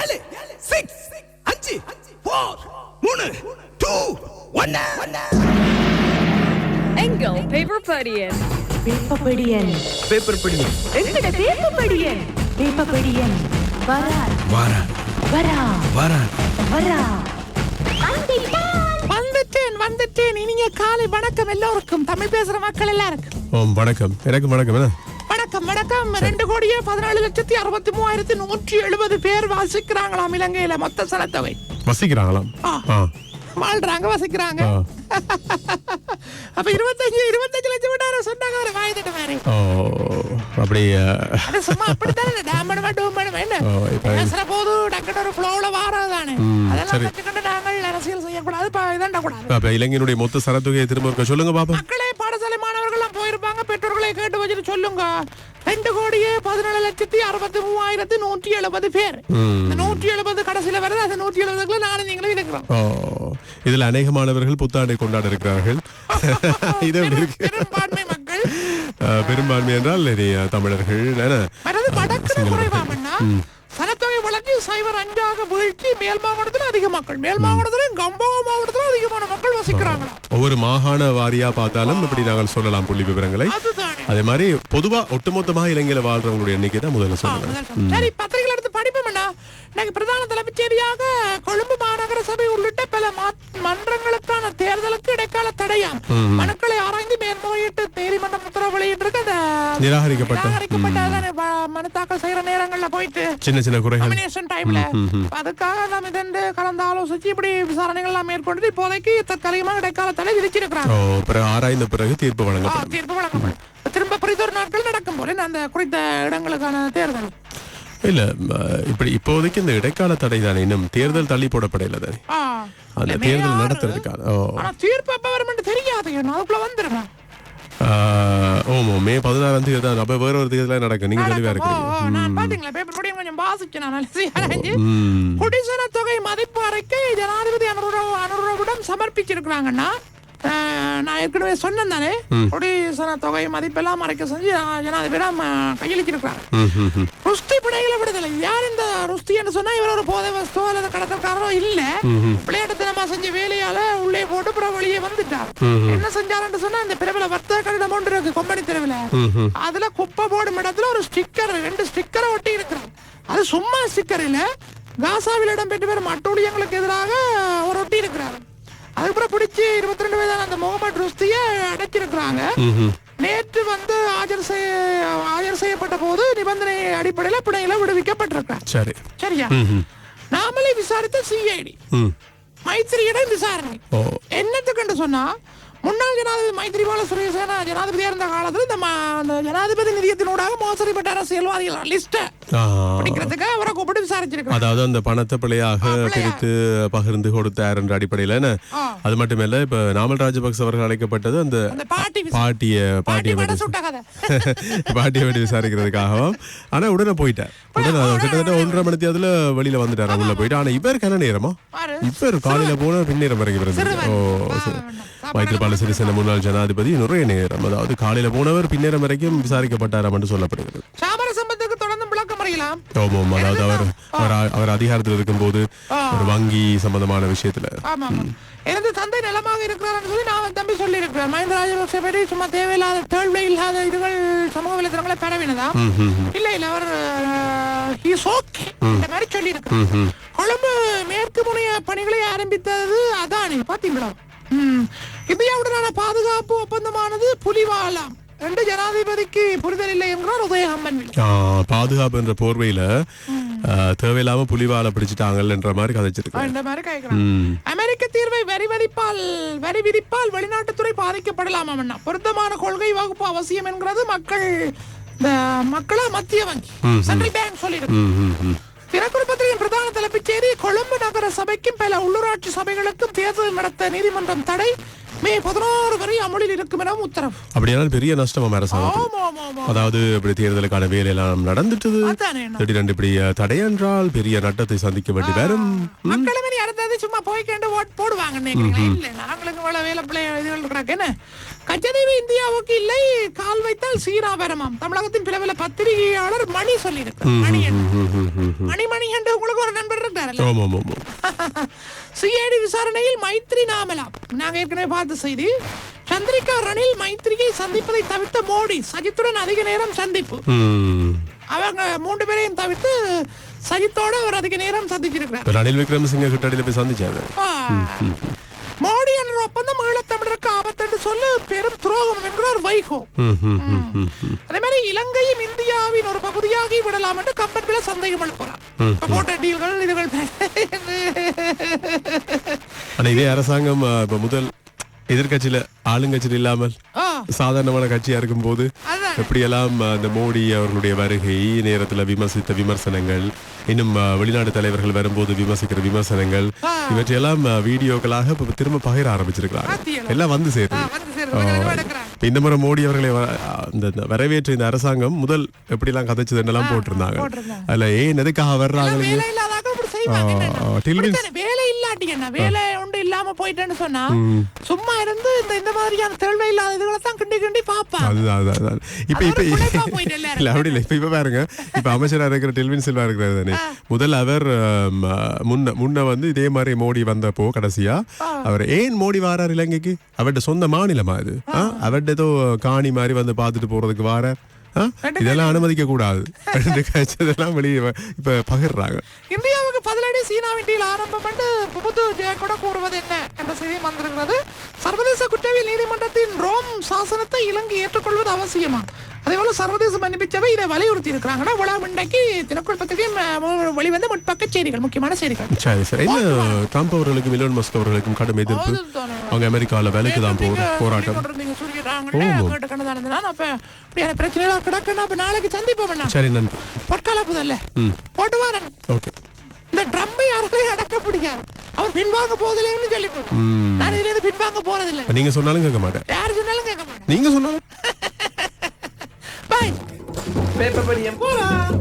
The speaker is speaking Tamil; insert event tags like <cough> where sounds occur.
ஏழு சிக்ஸ் அஞ்சு ஃபோர் மூணு டூ ஒன்னு எங்கள் பேப்பர் படியன்? வேப்பப்படியன் பேப்பர் படி எங்கட வேப்பப்படியன் வேப்பப்படியன் வரா. வாரா. வரா. வாரா. வரா. வந்துட்டேன். வந்துட்டேன் இனிய காலை வணக்கம் எல்லோருக்கும். தமிழ் பேசுற மக்கள் எல்லாருக்கும். ஓம் வணக்கம். எனக்கு வணக்கம். என்ன? வணக்கம். ரெண்டு கோடியே பதினாலு லட்சத்தி அறுபத்தி மூவாயிரத்தி நூற்றி எழுபது பேர் வாசிக்கிறாங்களாம் இலங்கையில. மொத்த சனத்தொகை. வசிக்கிறாங்களாம்? வாழ்றாங்க வசிக்கிறாங்க. <laughs> அப்ப இருபத்தஞ்சு இருபத்தஞ்சு லட்சம் விட்டார சொன்னாங்க ஒரு வாய் தட்ட மாதிரி அப்படி சும்மா அப்படித்தானே ஓ, இப்ப- பேசுற போது டக்குனு ஒரு ஃப்ளோல வாரதானே. அதெல்லாம். வச்சுக்கிட்டு நாங்கள் அரசியல் செய்யக்கூடாது. இதாண்ட கூடாது. இளைஞனுடைய மொத்த சரத்தொகையை திரும்ப சொல்லுங்க பாப்பா. மக்களே பாடசாலை மாணவர்கள்லாம் போயிருப்பாங்க. பெற்றோர்களை கேட்டு வச்சுட்டு சொல்லுங்க. ரெண்டு கோடியே பதினேழு லட்சத்தி அறுபத்தி மூவாயிரத்தி நூற்றி எழுபது பேர். இந்த நூற்றி எழுபது கடைசியில வருது அந்த நூற்றி எழுபதுக்குள்ள நானும் நீங்களும் இருக்கிறோம் இதுல அநேக மாணவர்கள் புத்தாண்டை கொண்டாட இருக்கிறார்கள் <laughs> இது பெரும்பான்மை மக்கள். பெரும்பான்மை என்றால் தமிழர்கள் சனத்தொகை வளர்ச்சி சைபர் அஞ்சாக வீழ்ச்சி மேல் மாகாணத்துல அதிக மக்கள் மேல் மாகாணத்துல கம்பக மாவட்டத்துல அதிகமான மக்கள் வசிக்கிறாங்களா ஒவ்வொரு மாகாண வாரியா பார்த்தாலும் இப்படி நாங்கள் சொல்லலாம் புள்ளி விவரங்களை. அதே மாதிரி பொதுவா ஒட்டுமொத்தமாக இலங்கையில வாழ்றவங்களுடைய எண்ணிக்கை தான் முதல்ல கட்டம். சரி பத்திரிகைகள் எடுத்து படிப்போம்னா இன்னைக்கு பிரதான தலைமைச் செய்தியாக கொழும்பு மாநகர சபை உள்ளிட்ட பல மன்றங்களுக்கான தேர்தலுக்கு இடைக்கால தடையாம். மனுக்களை ஆராய்ந்து மேல்முறையீட்டு நீதிமன்றம் உத்தரவு வெளியிட்டிருக்கு. அந்த நிராகரிக்கப்பட்ட நிராகரிக்கப்பட்ட அதானே வ- மனு தாக்கல் செய்யற நேரங்கள்ல போயிட்டு சின்ன சின்ன குறைகள். டைம்ல அதுக்காக நாம் இதெண்டு கலந்து ஆலோசிச்சு இப்படி விசாரணைகள் எல்லாம் மேற்கொண்டு இப்போதைக்கு தற்காலிகமாக இடைக்கால தடை விதிச்சிருக்கிறாங்க. ஆராய்ந்த பிறகு தீர்ப்பு வழங்கப்படும். தீர்ப்பு வழங்கப்படும். நாட்கள் நடக்கும் போல அந்த குறித்த இடங்களுக்கான தேர்தல். இல்ல இப்படி இப்போதைக்கு இந்த இடைக்கால தடை தானே இன்னும் தேர்தல் தள்ளி போடப்படையில தானே. அந்த தேர்தல். நடத்துறதுக்கான ஓ. தீர்ப்பு எப்ப வரும்னு தெரியாது. அதுக்குள்ள வந்துருங்க. ஆஹ், ஓமோ மே பதினாறாம் தேதி தான். அப்ப வேற ஒரு தேர்தல் நடக்கும். நீங்க தெளிவா ஓ, நான் பாத்தீங்களா? பேப்பர் கொஞ்சம் வாசிச்சேன் நான். குடிசன தொகை மதிப்பு அறிக்கை ஜனாதிபதி அனுர- அனுரவிடம் சமர்ப்பிச்சிருக்கிறாங்கன்னா நான் ஏற்கனவே சொன்னேன் தானே? குடிசன தொகை மதிப்பெல்லாம் மறைக்க செஞ்சு ஜனாதிபதியிடம் ம். ருஷ்டி பிணைகளை விடுதலை. யார் இந்த ருஷ்டி என்று சொன்னா இவர் ஒரு போதை வஸ்தோ அல்லது கடத்தக்காரரோ இல்ல. விளையாட்டுத்தனமா செஞ்ச வேலையால உள்ளே போட்டு அப்புறம் வெளியே வந்துட்டார். என்ன செஞ்சாருன்னு சொன்னா அந்த பிரபல வர்த்தக கடிதம் ஒன்று இருக்கு கொம்பனி தெருவில். அதுல குப்பை போடும் இடத்துல ஒரு ஸ்டிக்கர் ரெண்டு ஸ்டிக்கரை ஒட்டி இருக்கிறார். அது சும்மா ஸ்டிக்கர் இல்ல காசாவில் இடம்பெற்று வரும் அட்டூழியங்களுக்கு எதிராக ஒரு ஒட்டி இருக்கிறார். அதுக்கப்புறம் பிடிச்சி இருபத்தி ரெண்டு வயதான அந்த முகமது ருஸ்திய அடைச்சிருக்கிறாங்க. நேற்று வந்து ஆஜர் செய்ய ஆஜர் செய்யப்பட்ட போது நிபந்தனை அடிப்படையில் பிணையில விடுவிக்கப்பட்டிருக்கார் சரி. சரியா? நாமளே விசாரித்த சிஐடி. மைத்திரியிடம் விசாரணை. ஓ. என்னத்துக்குன்னு சொன்னா முன்னாள் ஜனாதிபதி மைத்திரிபால சிறிசேனா ஜனாதிபதியா இருந்த காலத்துல இந்த அந்த ஜனாதிபதி நிதியத்தினூடாக மோசடிப்பட்ட அரசியல்வாதிகள் லிஸ்ட ஆ. பிடிக்கிறதுக்கு அவரை கூப்பிட்டு விசாரிச்சிருக்காங்க. அதாவது அந்த பணத்தை பிழையா. பிரித்து பகிர்ந்து கொடுத்தார் என்ற அடிப்படையில என்ன? அது மட்டுமல்ல இப்ப நாமல் ராஜபக்ச அவர்கள் அழைக்கப்பட்டது அந்த பாட்டிய பாட்டி பாட்டிய <laughs> பாட்டியை பற்றி விசாரிக்கிறதுக்காகவும். ஆனா உடனே போயிட்டார். உடனே கிட்டத்தட்ட ஒன்றரை மணி அதுல வெளியில வந்துட்டார் உள்ள போயிட்டு. ஆனா இவர் கன நேரமா. இவர் காலையில போன பின்னேரம் சிறுவன். ஓ வா, மைத்திரிபால சிறிசேன முன்னாள் ஜனாதிபதி நிறைய நேரம் அதாவது காலையில போனவர் பின்னேரம் வரைக்கும் விசாரிக்கப்பட்டாராம் என்று சொல்லப்படுகிறது. ஓமோம் அதாவது அவர் அவர் அதிகாரத்தில் இருக்கும்போது ஒரு வங்கி சம்பந்தமான விஷயத்துல. எனது தந்தை நலமாக இருக்கிறார்னு சொல்லி நான் தம்பி சொல்லி இருக்கிறேன் மஹிந்த ராஜபக்சே பற்றி சும்மா தேவையில்லாத தேழ்வை இல்லாத இதுகள் சமூக வலைத்தளங்களை பரவினதா இல்ல இல்ல. அவர் இந்த மாதிரி சொல்லி இருக்கிறார் கொழும்பு மேற்கு முனைய பணிகளை ஆரம்பித்தது அதானே? பாத்தீங்களா. இந்தியாவுடனான பாதுகாப்பு ஒப்பந்தமானது புலிவாலாம். ரெண்டு ஜனாதிபதிக்கு புரிதல் இல்லை என்கிறார் உதயகம்பன் ஆ, பாதுகாப்பு என்ற போர்வையில தேவையில்லாம புலிவால பிடிச்சிட்டாங்கன்ற மாதிரி கதைச்சிருக்கு. அமெரிக்க தீர்வை வரி விதிப்பால் வரி விதிப்பால் வெளிநாட்டுத்துறை பாதிக்கப்படலாம் அண்ணா பொருத்தமான கொள்கை வகுப்பு அவசியம் என்கிறது மக்கள் மக்களா மத்திய வங்கி. சென்ட்ரல் பேங்க் சொல்லியிருக்கு தினக்குறிப்பத்திரிகையின் பிரதான தலைப்புச் செய்தி கொழும்பு நகர சபைக்கும் பல உள்ளூராட்சி சபைகளுக்கும் தேர்தல் நடத்த நீதிமன்றம் தடை. மே பதினோரு வரை அமலில் இருக்கும் என உத்தரவு. அப்படியானால் பெரிய நஷ்டம் ஆமா அதாவது இப்படி தேர்தலுக்கான வேலையெல்லாம் நடந்துட்டது. அதானே என்ன. திடீரென்று இப்படி தடை என்றால் பெரிய நட்டத்தை சந்திக்க வேண்டி வரும். மக்களுமே அடுத்தது சும்மா போய் கேண்டு ஓட் போடுவாங்க நாங்களுக்கு இவ்வளவு வேலை பிள்ளை இதுகள் கிடக்கு என்ன? கச்சதீவு இந்தியாவுக்கு இல்லை. கால் வைத்தால் சீரா வரமாம் தமிழகத்தின் பிரபல பத்திரிகையாளர் மணி சொல்லியிருக்கு மணி. மணி மணி என்று உங்களுக்கு ஒரு நண்பர் ஆமா <laughs> சிஐடி விசாரணையில் மைத்ரி நாமலாம் நாங்க ஏற்கனவே பார்த்த செய்தி. சந்திரிகா ரணில் மைத்ரியை சந்திப்பதை தவிர்த்த மோடி. சஜித்துடன் அதிக நேரம் சந்திப்பு. அவங்க மூன்று பேரையும் தவிர்த்து சஜித்தோட ஒரு அதிக நேரம் சந்திச்சிருக்கிறார். ரணில் விக்ரமசிங்க கிட்டடியில போய் சந்திச்சாரு ஆ. மோடி என்ற ஒப்பந்தம் சொல்ல பெரும் துரோகம் என்கிறார் வைகோ. அதே மாதிரி இலங்கையும் இந்தியாவின் ஒரு பகுதியாகி விடலாம் என்று கம்பன் சந்தேகம் எழுப்புறார் இப்ப போட்ட டீல்கள் இதுகள் இதே அரசாங்கம் இப்ப முதல் எதிர்க்கட்சியில ஆளுங்கட்சியில் இல்லாமல் சாதாரணமான கட்சியா இருக்கும் போது. எப்படியெல்லாம் அஹ், இந்த மோடி அவர்களுடைய வருகை நேரத்துல விமர்சித்த விமர்சனங்கள் இன்னும் அஹ், வெளிநாடு தலைவர்கள் வரும்போது விமர்சிக்கிற விமர்சனங்கள். இவற்றையெல்லாம் வீடியோக்களாக இப்ப திரும்ப பகிர ஆரம்பிச்சிருக்கிறாங்க? எல்லாம் வந்து ஆ, சேருது வந்து சேருது. கொஞ்சம் கொஞ்சமா எடுக்கிறாங்க. இப்ப இந்த முறை மோடி அவர்களை இந்த வரவேற்ற இந்த அரசாங்கம் முதல் எப்படிலாம் கதைச்சது என்னெல்லாம் போட்டிருந்தாங்க. அதுல ஏன் எதுக்காக வர்றாங்க வேலை இப்படித்தானே, வேலை இல்லாம போயிட்டேன்னு சொன்னா சும்மா இருந்து இந்த இந்த மாதிரியான தேவை இல்லாத இதுகளை தான் கிண்டி கிண்டி அதுதான் அதுதான். இப்ப இப்ப. இல்ல அப்படி இல்ல. இப்ப இப்ப பாருங்க. இப்ப அமைச்சரா இருக்கிற டெல்வின் சில்வா இருக்கிறாரு தானே. முதல் அவர் முன்ன முன்ன வந்து இதே மாதிரி மோடி வந்தப்போ கடைசியா அவர் ஏன் மோடி வாரார் இலங்கைக்கு? அவர்ட சொந்த மாநிலமா இது? ஆ? அவர்ட்ட ஏதோ காணி மாதிரி வந்து பார்த்துட்டு போறதுக்கு வாரார்? இதெல்லாம் அனுமதிக்க கூடாது. <laughs> கட்சியதெல்லாம் வெளியே இப்ப பகிர்றாங்க. இந்தியாவுக்கு பதிலடி சீனாவின் டீல் ஆரம்பம் என்று புது கூட கூறுவது என்ன என்ற செய்தி வந்திருக்கிறது. சர்வதேச குற்றவியல் நீதிமன்றத்தின் ரோம் சாசனத்தை இலங்கை ஏற்றுக்கொள்வது அவசியமா? அதே போல சர்வதேச மன்னிப்பிச்சவை இதை வலியுறுத்தி இருக்கிறாங்கன்னா விழா இன்றைக்கு தினக்குள் பத்திரிகையும் வெளிவந்த முற்பக்க செய்திகள் முக்கியமான செய்திகள். சரி சரி. என்ன ட்ரம்ப் அவர்களுக்கும் இலோன் மஸ்க் அவர்களுக்கும் கடும் எதிர்ப்பு. அவங்க அமெரிக்கால வேலைக்கு தான் போற போராட்டம். பிரச்சனைகள் கிடக்குன்னு நாளைக்கு சந்திப்போம் சரி நன்றி. பொற்கால புதல்ல போட்டு வரேன். ஓகே. இந்த ட்ரம்பை யாராலையும் அடக்க முடியாது. அவர் பின்வாங்க போதில்லைன்னு சொல்லி. நான் இதுல இருந்து பின்வாங்க போறதில்லை. நீங்க சொன்னாலும் கேட்க மாட்டேன். யார் சொன்னாலும் கேட்க மாட்டேன். நீங்க சொன்னாலும். பாய் பேப்பர் படியம். போலாம்